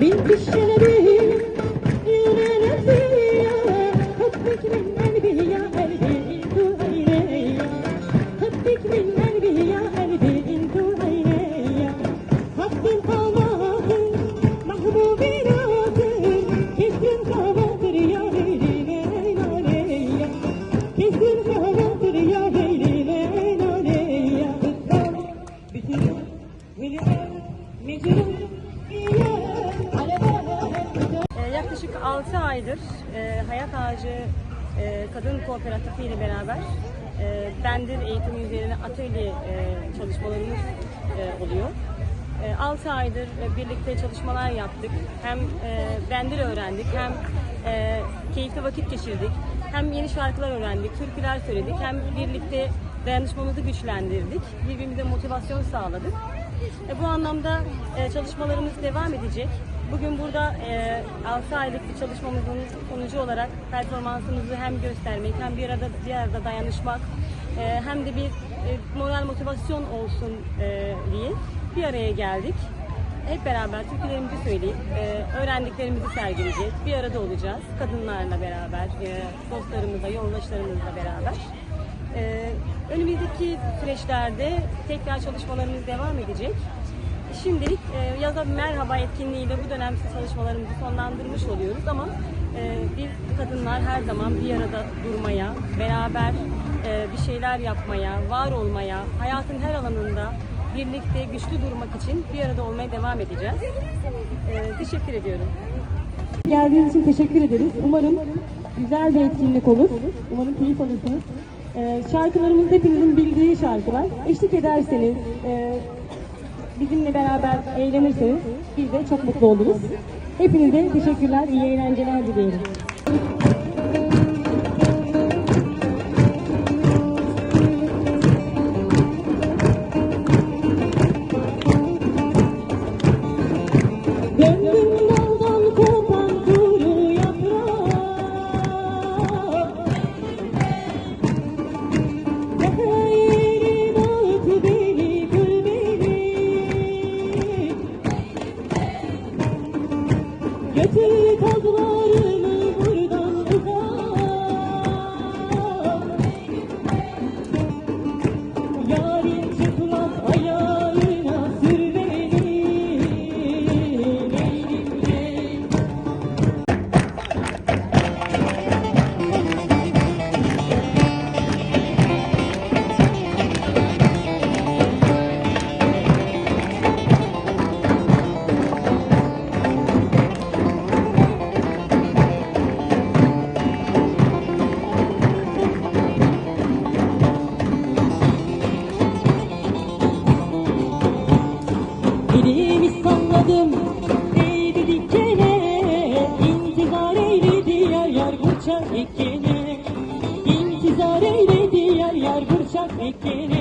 Bir Bin kişileri Yaklaşık 6 aydır e, Hayat Ağacı e, Kadın Kooperatifi ile beraber e, Bendir eğitimi üzerine atölye e, çalışmalarımız e, oluyor. 6 aydır e, birlikte çalışmalar yaptık. Hem e, Bendir öğrendik hem e, keyifli vakit geçirdik. Hem yeni şarkılar öğrendik, türküler söyledik. Hem birlikte dayanışmamızı güçlendirdik. Birbirimize motivasyon sağladık. E, bu anlamda e, çalışmalarımız devam edecek. Bugün burada e, 6 aylık bir çalışmamızın sonucu olarak performansımızı hem göstermek hem bir arada bir arada dayanışmak e, hem de bir e, moral motivasyon olsun e, diye bir araya geldik. Hep beraber türkülerimizi söyleyip e, öğrendiklerimizi sergileyeceğiz. Bir arada olacağız. Kadınlarla beraber, e, dostlarımızla, yoldaşlarımızla beraber. Önümüzdeki süreçlerde tekrar çalışmalarımız devam edecek. Şimdilik e, yaza merhaba etkinliğiyle bu dönemsiz çalışmalarımızı sonlandırmış oluyoruz ama e, biz kadınlar her zaman bir arada durmaya, beraber e, bir şeyler yapmaya, var olmaya, hayatın her alanında birlikte güçlü durmak için bir arada olmaya devam edeceğiz. E, teşekkür ediyorum. Geldiğiniz için teşekkür ederiz. Umarım güzel bir etkinlik olur. Umarım keyif alırsınız. Ee, şarkılarımız hepinizin bildiği şarkılar. Eşlik ederseniz, e, bizimle beraber eğlenirseniz biz de çok mutlu oluruz. Hepinize teşekkürler, iyi eğlenceler diliyorum. Götür tozlarımı 差一点